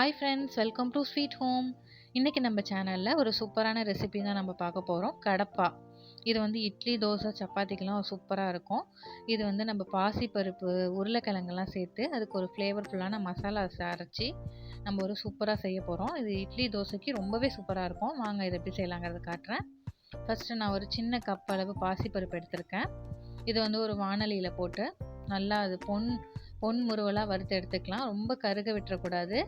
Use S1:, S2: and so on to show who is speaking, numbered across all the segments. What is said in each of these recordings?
S1: Hi friends welcome to sweet home இன்றைக்கி நம்ம சேனலில் ஒரு சூப்பரான ரெசிபி தான் நம்ம பார்க்க போகிறோம் கடப்பா. இது வந்து இட்லி தோசை சப்பாத்திக்கெலாம் சூப்பராக இருக்கும். இது வந்து நம்ம பாசிப்பருப்பு உருளைக்கிழங்கெல்லாம் சேர்த்து அதுக்கு ஒரு ஃப்ளேவர்ஃபுல்லான மசாலா அரைச்சி நம்ம ஒரு சூப்பராக செய்ய போகிறோம் இது இட்லி தோசைக்கு ரொம்பவே சூப்பராக இருக்கும். வாங்க இதை எப்படி செய்யலாங்கிறத காட்டுறேன். ஃபஸ்ட்டு நான் ஒரு சின்ன கப் அளவு பாசிப்பருப்பு எடுத்திருக்கேன். இது வந்து ஒரு வானலியில் போட்டு நல்லா அது பொன் பொன் முருவலாக வறுத்து எடுத்துக்கலாம். ரொம்ப கருக விட்டுறக்கூடாது.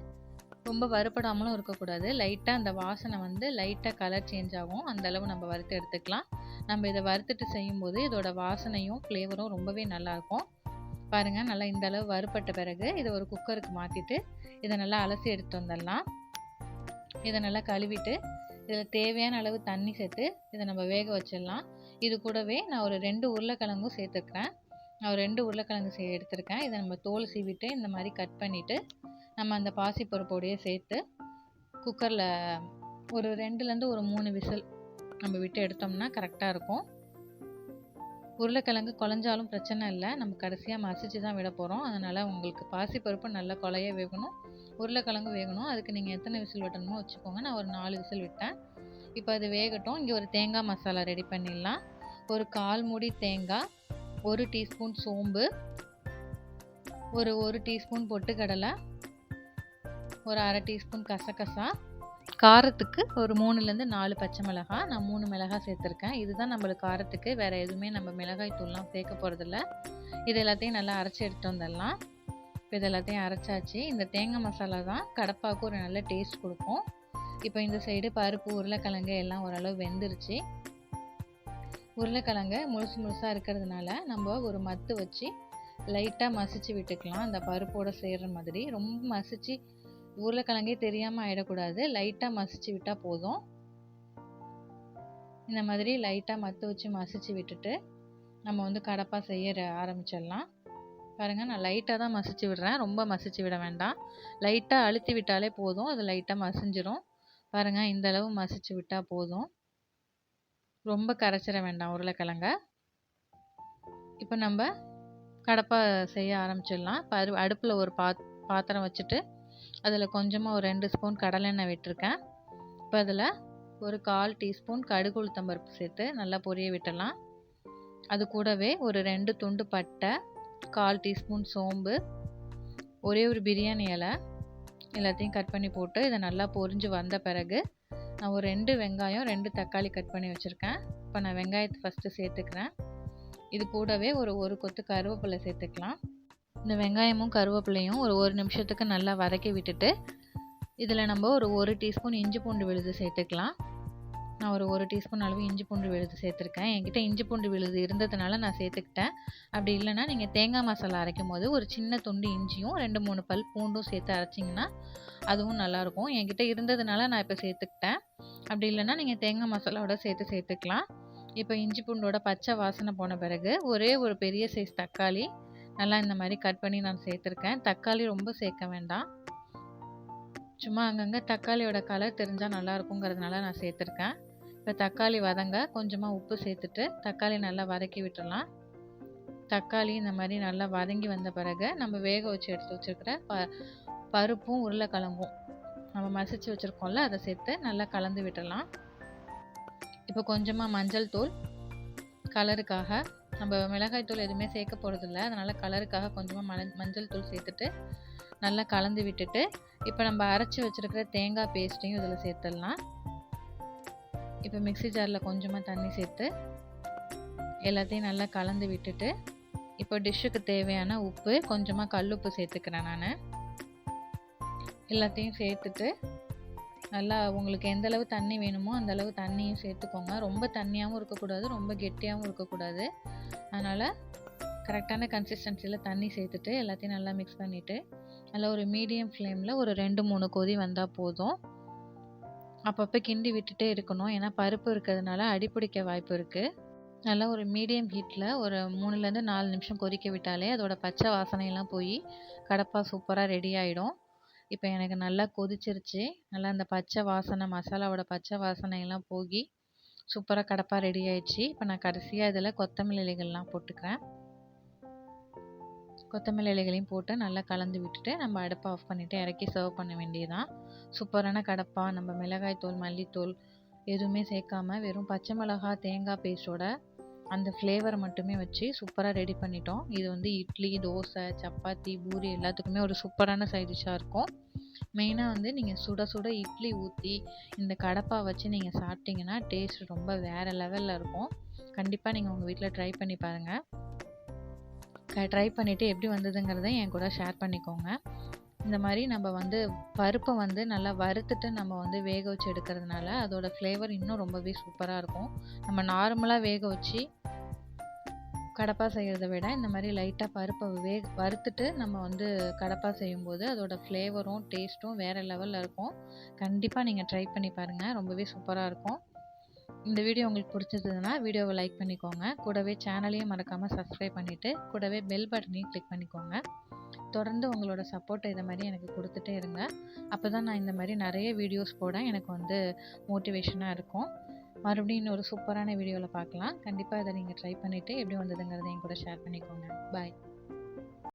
S1: ரொம்ப வறுப்படாமலும் இருக்கக்கூடாது. லைட்டாக அந்த வாசனை வந்து லைட்டாக கலர் சேஞ்ச் ஆகும். அந்த அளவு நம்ம வறுத்து எடுத்துக்கலாம். நம்ம இதை வறுத்துட்டு செய்யும்போது இதோட வாசனையும் ஃப்ளேவரும் ரொம்பவே நல்லாயிருக்கும். பாருங்கள் நல்லா இந்த அளவு வறுப்பட்ட பிறகு இதை ஒரு குக்கருக்கு மாற்றிட்டு இதை நல்லா அலசி எடுத்து வந்துடலாம். இதை நல்லா கழுவிட்டு இதில் தேவையான அளவு தண்ணி சேர்த்து இதை நம்ம வேக வச்சிடலாம். இது கூடவே நான் ஒரு ரெண்டு உருளைக்கிழங்கும் சேர்த்துக்கிறேன் நான் ஒரு ரெண்டு உருளைக்கிழங்கு சே எடுத்திருக்கேன். இதை நம்ம தோல் சீவிட்டு இந்த மாதிரி கட் பண்ணிவிட்டு நம்ம அந்த பாசிப்பருப்போடையே சேர்த்து குக்கரில் ஒரு ரெண்டுலேருந்து ஒரு மூணு விசில் நம்ம விட்டு எடுத்தோம்னா கரெக்டாக இருக்கும். உருளைக்கிழங்கு குழஞ்சாலும் பிரச்சனை இல்லை. நம்ம கடைசியாக மசிச்சு தான் விட போகிறோம் அதனால் உங்களுக்கு பாசிப்பருப்பு நல்லா குழைய வேகணும். உருளைக்கிழங்கு வேகணும். அதுக்கு நீங்கள் எத்தனை விசில் விட்டணுமோ வச்சுக்கோங்க. நான் ஒரு நாலு விசில் விட்டேன். இப்போ அது வேகட்டும். இங்கே ஒரு தேங்காய் மசாலா ரெடி பண்ணிடலாம். ஒரு கால் மூடி தேங்காய் ஒரு டீஸ்பூன் சோம்பு ஒரு ஒரு டீஸ்பூன் பொட்டுக்கடலை ஒரு அரை டீஸ்பூன் கசகசா. காரத்துக்கு ஒரு மூணுலேருந்து நாலு பச்சை மிளகாய் நான் மூணு மிளகாய் சேர்த்துருக்கேன். இதுதான் நம்மளுக்கு காரத்துக்கு. வேறு எதுவுமே நம்ம மிளகாய் தூள்லாம் சேர்க்க போகிறதில்ல இது எல்லாத்தையும் நல்லா அரைச்சி எடுத்துகிட்டு வந்துடலாம். இப்போ இது எல்லாத்தையும் அரைச்சாச்சு. இந்த தேங்காய் மசாலா தான் கடப்பாவுக்கு ஒரு நல்ல டேஸ்ட் கொடுக்கும். இப்போ இந்த சைடு பருப்பு உருளைக்கிழங்கு எல்லாம் ஓரளவு வெந்துருச்சு. உருளைக்கிழங்கு முழுசு முழுசாக இருக்கிறதுனால நம்ம ஒரு மத்து வச்சு லைட்டாக மசிச்சு விட்டுக்கலாம். அந்த பருப்போடு சேர்கிற மாதிரி. ரொம்ப மசிச்சு உருளைக்கிழங்கே தெரியாமல் ஆகிடக்கூடாது லைட்டாக மசிச்சு விட்டால் போதும். இந்த மாதிரி லைட்டாக மற்ற வச்சு மசிச்சு விட்டுட்டு நம்ம வந்து கடப்பாக செய்ய ஆரம்பிச்சிடலாம். பாருங்கள் நான் லைட்டாக தான் மசிச்சு விடுறேன். ரொம்ப மசிச்சு விட வேண்டாம். லைட்டாக அழுத்தி விட்டாலே போதும். அது லைட்டாக மசிஞ்சிரும். பாருங்கள் இந்த அளவு மசிச்சு விட்டால் போதும். ரொம்ப கரைச்சிட வேண்டாம் உருளைக்கிழங்க. இப்போ நம்ம கடப்பா செய்ய ஆரம்பிச்சிடலாம். பரு அடுப்பில் ஒரு பாத் பாத்திரம் வச்சுட்டு அதில் கொஞ்சமாக ஒரு ரெண்டு ஸ்பூன் கடலெண்ணெய் விட்டுருக்கேன். இப்போ அதில் ஒரு கால் டீஸ்பூன் கடுகு உளுத்தம்பருப்பு சேர்த்து நல்லா பொரிய விட்டலாம் அது கூடவே ஒரு ரெண்டு துண்டு பட்டை கால் டீஸ்பூன் சோம்பு ஒரே ஒரு பிரியாணி இலை எல்லாத்தையும் கட் பண்ணி போட்டு இதை நல்லா பொரிஞ்சு வந்த பிறகு நான் ஒரு ரெண்டு வெங்காயம் ரெண்டு தக்காளி கட் பண்ணி வச்சுருக்கேன். இப்போ நான் வெங்காயத்தை ஃபஸ்ட்டு சேர்த்துக்கிறேன். இது கூடவே ஒரு ஒரு கொத்து கருவேப்பிலை சேர்த்துக்கலாம். இந்த வெங்காயமும் கருவேப்பிலையும் ஒரு ஒரு நிமிஷத்துக்கு நல்லா வதக்கி விட்டுட்டு இதில் நம்ம ஒரு ஒரு டீஸ்பூன் இஞ்சி பூண்டு விழுது சேர்த்துக்கலாம். நான் ஒரு ஒரு டீஸ்பூன் அளவு இஞ்சி பூண்டு விழுது சேர்த்துருக்கேன். என்கிட்ட இஞ்சி பூண்டு விழுது இருந்ததுனால நான் சேர்த்துக்கிட்டேன். அப்படி இல்லைன்னா நீங்கள் தேங்காய் மசாலா அரைக்கும் போது ஒரு சின்ன துண்டு இஞ்சியும் ரெண்டு மூணு பல் பூண்டும் சேர்த்து அரைச்சிங்கன்னா அதுவும் நல்லாயிருக்கும். என்கிட்ட இருந்ததுனால நான் இப்போ சேர்த்துக்கிட்டேன். அப்படி இல்லைன்னா நீங்கள் தேங்காய் மசாலாவோட சேர்த்து சேர்த்துக்கலாம். இப்போ இஞ்சி பூண்டோட பச்சை வாசனை போன பிறகு ஒரே ஒரு பெரிய சைஸ் தக்காளி நல்லா இந்த மாதிரி கட் பண்ணி நான் சேர்த்துருக்கேன். தக்காளி ரொம்ப சேர்க்க வேண்டாம். சும்மா அங்கங்கே தக்காளியோட கலர் தெரிஞ்சால் நல்லா இருக்குங்கிறதுனால நான் சேர்த்துருக்கேன். இப்போ தக்காளி வதங்க கொஞ்சமாக உப்பு சேர்த்துட்டு தக்காளி நல்லா வதக்கி விட்டுடலாம் தக்காளி இந்த மாதிரி நல்லா வதங்கி வந்த பிறகு நம்ம வேக வச்சு எடுத்து வச்சுருக்கிற ப பருப்பும் உருளைக்கிழங்கும் நம்ம மசிச்சு வச்சுருக்கோம்ல அதை சேர்த்து நல்லா கலந்து விட்டுடலாம் இப்போ கொஞ்சமாக மஞ்சள் தூள் கலருக்காக நம்ம மிளகாய் தூள் எதுவுமே சேர்க்க போகிறதில்ல அதனால் கலருக்காக கொஞ்சமாக மல மஞ்சள் தூள் சேர்த்துட்டு நல்லா கலந்து விட்டுட்டு இப்போ நம்ம அரைச்சி வச்சுருக்கிற தேங்காய் பேஸ்ட்டையும் இதில் சேர்த்துடலாம். இப்போ மிக்சி ஜாரில் கொஞ்சமாக தண்ணி சேர்த்து எல்லாத்தையும் நல்லா கலந்து விட்டுட்டு இப்போ டிஷ்ஷுக்கு தேவையான உப்பு கொஞ்சமாக கல் உப்பு சேர்த்துக்கிறேன் நான். எல்லாத்தையும் சேர்த்துட்டு நல்லா உங்களுக்கு எந்த அளவு தண்ணி வேணுமோ அந்த அளவு தண்ணியும் சேர்த்துக்கோங்க. ரொம்ப தண்ணியாகவும் இருக்கக்கூடாது ரொம்ப கெட்டியாகவும் இருக்கக்கூடாது. அதனால் கரெக்டான கன்சிஸ்டன்சியில் தண்ணி சேர்த்துட்டு எல்லாத்தையும் நல்லா மிக்ஸ் பண்ணிவிட்டு நல்லா ஒரு மீடியம் ஃப்ளேமில் ஒரு ரெண்டு மூணு கொதி வந்தால் போதும். அப்பப்போ கிண்டி விட்டுட்டே இருக்கணும். ஏன்னா பருப்பு இருக்கிறதுனால அடிப்பிடிக்க வாய்ப்பு இருக்குது நல்லா ஒரு மீடியம் ஹீட்டில் ஒரு மூணுலேருந்து நாலு நிமிஷம் கொதிக்க விட்டாலே அதோட பச்சை வாசனையெல்லாம் போய் கடப்பாக சூப்பராக ரெடி ஆகிடும் இப்போ எனக்கு நல்லா கொதிச்சிருச்சு. நல்லா அந்த பச்சை வாசனை மசாலாவோட பச்சை வாசனையெல்லாம் போகி சூப்பராக கடப்பா ரெடி ஆயிடுச்சு. இப்போ நான் கடைசியாக இதில் கொத்தமல்லி இலைகள்லாம் போட்டுக்கிறேன். கொத்தமல்லி இலைகளையும் போட்டு நல்லா கலந்து விட்டுட்டு நம்ம அடுப்பை ஆஃப் பண்ணிவிட்டு இறக்கி சர்வ் பண்ண வேண்டியதுதான். சூப்பரான கடப்பா நம்ம மிளகாய் தூள் மல்லித்தூள் எதுவுமே சேர்க்காம வெறும் பச்சை மிளகாய் தேங்காய் பேஸ்டோட அந்த ஃப்ளேவர் மட்டுமே வச்சு சூப்பராக ரெடி பண்ணிட்டோம். இது வந்து இட்லி தோசை சப்பாத்தி பூரி எல்லாத்துக்குமே ஒரு சூப்பரான சைடிஷாக இருக்கும். மெயினாக வந்து நீங்கள் சுட சுட இட்லி ஊற்றி இந்த கடப்பா வச்சு நீங்கள் சாப்பிட்டீங்கன்னா டேஸ்ட் ரொம்ப வேறு லெவலில் இருக்கும். கண்டிப்பாக நீங்கள் உங்கள் வீட்டில் ட்ரை பண்ணி பாருங்கள் ட்ரை பண்ணிவிட்டு எப்படி வந்ததுங்கிறத என் கூட ஷேர் பண்ணிக்கோங்க. இந்த மாதிரி நம்ம வந்து பருப்பை வந்து நல்லா வறுத்துட்டு நம்ம வந்து வேக வச்சு எடுக்கிறதுனால அதோட ஃப்ளேவர் இன்னும் ரொம்பவே சூப்பராக இருக்கும். நம்ம நார்மலாக வேக வச்சு கடப்பா செய்கிறத விட இந்த மாதிரி லைட்டாக பருப்பை வே வறுத்துட்டு நம்ம வந்து கடப்பா செய்யும்போது அதோட ஃப்ளேவரும் டேஸ்ட்டும் வேறு லெவலில் இருக்கும். கண்டிப்பாக நீங்கள் ட்ரை பண்ணி பாருங்கள் ரொம்பவே சூப்பராக இருக்கும். இந்த வீடியோ உங்களுக்கு பிடிச்சதுன்னா வீடியோவை லைக் பண்ணிக்கோங்க. கூடவே சேனலையும் மறக்காமல் சப்ஸ்கிரைப் பண்ணிவிட்டு கூடவே பெல் பட்டனையும் கிளிக் பண்ணிக்கோங்க. தொடர்ந்து உங்களோட சப்போர்ட்டை இதை மாதிரி எனக்கு கொடுத்துட்டே இருங்க. அப்போ தான் நான் இந்த மாதிரி நிறைய வீடியோஸ் போட எனக்கு வந்து மோட்டிவேஷனாக இருக்கும். மறுபடியும் இன்னொரு சூப்பரான வீடியோவில் பார்க்கலாம் கண்டிப்பாக இதை நீங்கள் ட்ரை பண்ணிவிட்டு எப்படி வந்ததுங்கிறத என் கூட ஷேர் பண்ணிக்கோங்க. பாய்